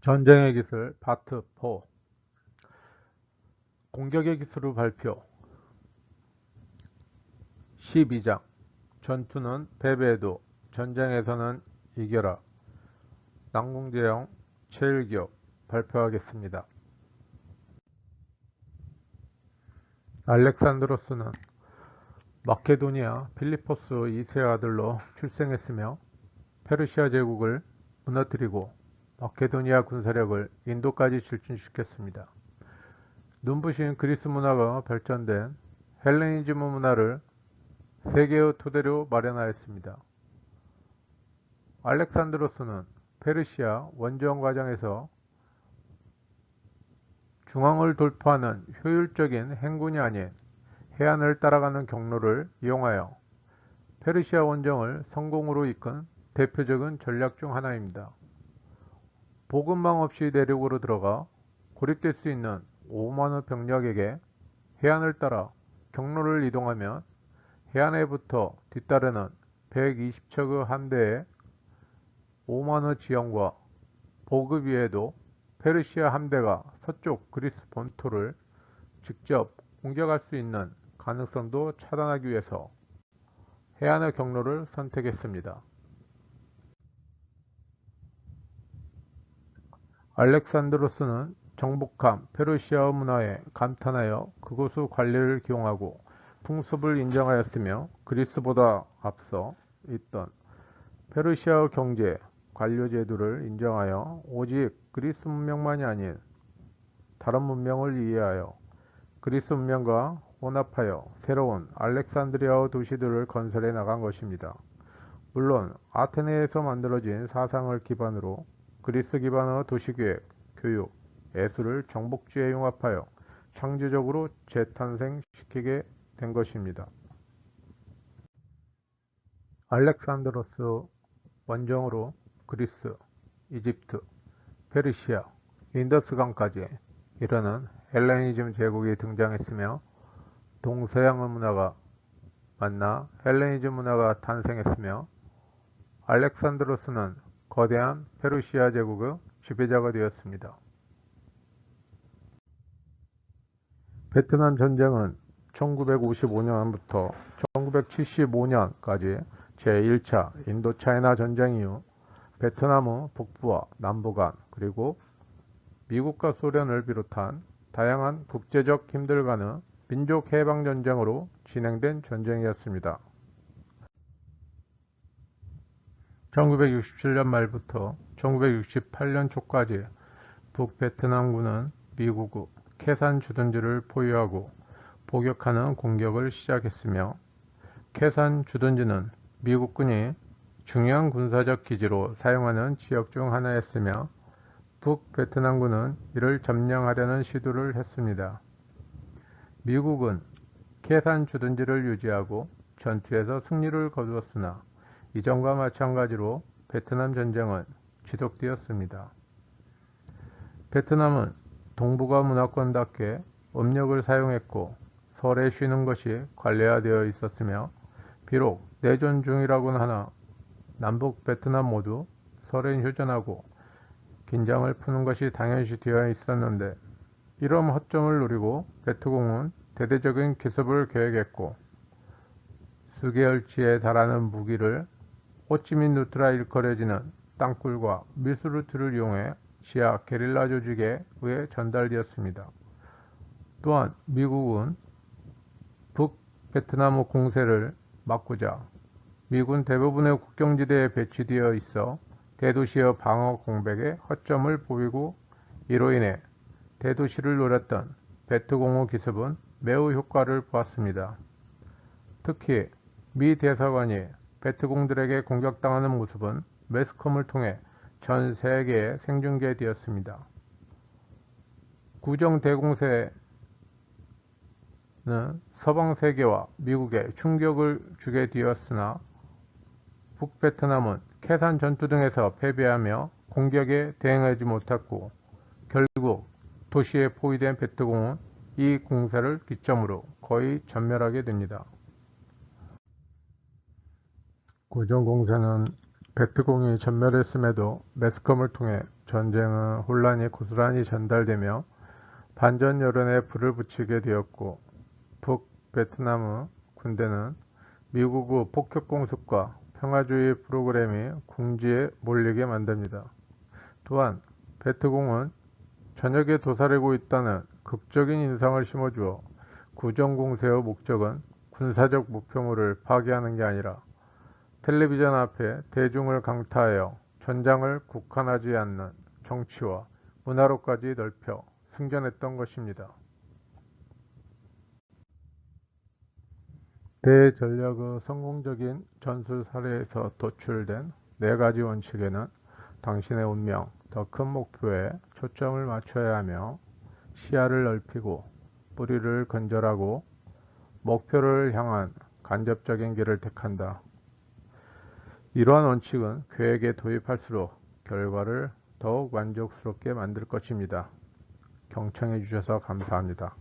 전쟁의 기술 파트 4 공격의 기술을 발표. 12장. 전투는 패배해도 전쟁에서는 이겨라. 난공제형 제1기업 발표하겠습니다. 알렉산드로스는 마케도니아 필리포스 2세의 아들로 출생했으며 페르시아 제국을 무너뜨리고 마케도니아 군사력을 인도까지 출진시켰습니다. 눈부신 그리스 문화가 발전된 헬레니즘 문화를 세계의 토대로 마련하였습니다. 알렉산드로스는 페르시아 원정 과정에서 중앙을 돌파하는 효율적인 행군이 아닌 해안을 따라가는 경로를 이용하여 페르시아 원정을 성공으로 이끈 대표적인 전략 중 하나입니다. 보급망 없이 내륙으로 들어가 고립될 수 있는 5만의 병력에게 해안을 따라 경로를 이동하면 해안에부터 뒤따르는 120척의 함대에 5만의 지형과 보급 위에도 페르시아 함대가 서쪽 그리스 본토를 직접 공격할 수 있는 가능성도 차단하기 위해서 해안의 경로를 선택했습니다. 알렉산드로스는 정복한 페르시아 문화에 감탄하여 그곳의 관리를 기용하고 풍습을 인정하였으며 그리스보다 앞서 있던 페르시아 경제, 관료 제도를 인정하여 오직 그리스 문명만이 아닌 다른 문명을 이해하여 그리스 문명과 혼합하여 새로운 알렉산드리아 도시들을 건설해 나간 것입니다. 물론 아테네에서 만들어진 사상을 기반으로 그리스 기반의 도시계획, 교육, 예술을 정복주에 융합하여 창조적으로 재탄생시키게 된 것입니다. 알렉산드로스 원정으로 그리스, 이집트, 페르시아, 인더스강까지 이르는 헬레니즘 제국이 등장했으며 동서양의 문화가 만나 헬레니즘 문화가 탄생했으며 알렉산드로스는 거대한 페르시아 제국의 지배자가 되었습니다. 베트남 전쟁은 1955년부터 1975년까지 제1차 인도차이나 전쟁 이후 베트남의 북부와 남부 간 그리고 미국과 소련을 비롯한 다양한 국제적 힘들 간의 민족 해방 전쟁으로 진행된 전쟁이었습니다. 1967년 말부터 1968년 초까지 북베트남군은 미국의 캐산 주둔지를 포위하고 포격하는 공격을 시작했으며 캐산 주둔지는 미국군이 중요한 군사적 기지로 사용하는 지역 중 하나였으며 북베트남군은 이를 점령하려는 시도를 했습니다. 미국은 캐산 주둔지를 유지하고 전투에서 승리를 거두었으나 이전과 마찬가지로 베트남 전쟁은 지속되었습니다. 베트남은 동북아 문화권답게 음력을 사용했고 설에 쉬는 것이 관례화되어 있었으며 비록 내전 중이라고는 하나 남북 베트남 모두 설엔 휴전하고 긴장을 푸는 것이 당연시 되어 있었는데 이런 허점을 노리고 베트공은 대대적인 기습을 계획했고 수개월치에 달하는 무기를 호치민 루트라 일컬어지는 땅굴과 밀수루트를 이용해 시아 게릴라 조직에 의해 전달되었습니다. 또한 미국은 북베트남 공세를 막고자 미군 대부분의 국경지대에 배치되어 있어 대도시의 방어 공백에 허점을 보이고 이로 인해 대도시를 노렸던 베트공호 기습은 매우 효과를 보았습니다. 특히 미 대사관이 베트공들에게 공격당하는 모습은 매스컴을 통해 전 세계에 생중계되었습니다. 구정대공세는 서방 세계와 미국에 충격을 주게 되었으나 북베트남은 캐산 전투 등에서 패배하며 공격에 대응하지 못했고 결국 도시에 포위된 베트공은 이 공세를 기점으로 거의 전멸하게 됩니다. 구정공세는 베트공이 전멸했음에도 매스컴을 통해 전쟁은 혼란이 고스란히 전달되며 반전 여론에 불을 붙이게 되었고 북베트남 군대는 미국의 폭격 공습과 평화주의 프로그램이 궁지에 몰리게 만듭니다. 또한 베트공은 전역에 도사리고 있다는 극적인 인상을 심어주어 구정공세의 목적은 군사적 목표물을 파괴하는 게 아니라 텔레비전 앞에 대중을 강타하여 전장을 국한하지 않는 정치와 문화로까지 넓혀 승전했던 것입니다. 대전략의 성공적인 전술 사례에서 도출된 네 가지 원칙에는 당신의 운명, 더 큰 목표에 초점을 맞춰야 하며 시야를 넓히고 뿌리를 건절하고 목표를 향한 간접적인 길을 택한다. 이러한 원칙은 계획에 도입할수록 결과를 더욱 만족스럽게 만들 것입니다. 경청해 주셔서 감사합니다.